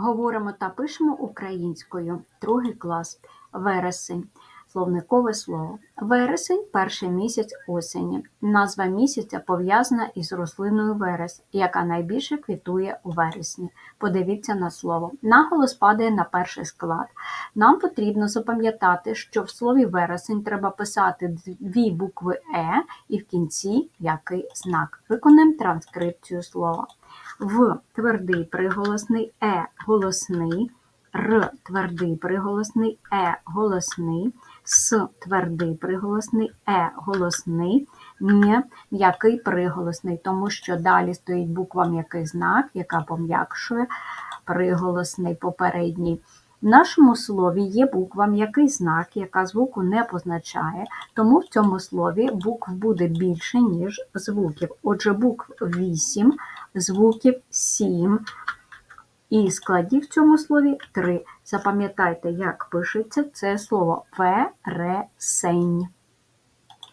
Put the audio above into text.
Говоримо та пишемо українською. Другий клас. Вересень. Словникове слово. Вересень перший місяць осені. Назва місяця пов'язана із рослиною верес, яка найбільше квітує у вересні. Подивіться на слово. Наголос падає на перший склад. Нам потрібно запам'ятати, що в слові вересень треба писати дві букви Е і в кінці який знак. Виконаємо транскрипцію слова. В твердий приголосний Е голосний, Р твердий приголосний Е голосний, С твердий приголосний Е голосний, Н м'який приголосний, тому що далі стоїть буква м'який знак, яка пом'якшує приголосний попередній. В нашому слові є буква м'який знак, яка звуку не позначає, тому в цьому слові букв буде більше, ніж звуків. Отже, букв 8, звуків 7 і складів в цьому слові три. Запам'ятайте, як пишеться це слово вересень.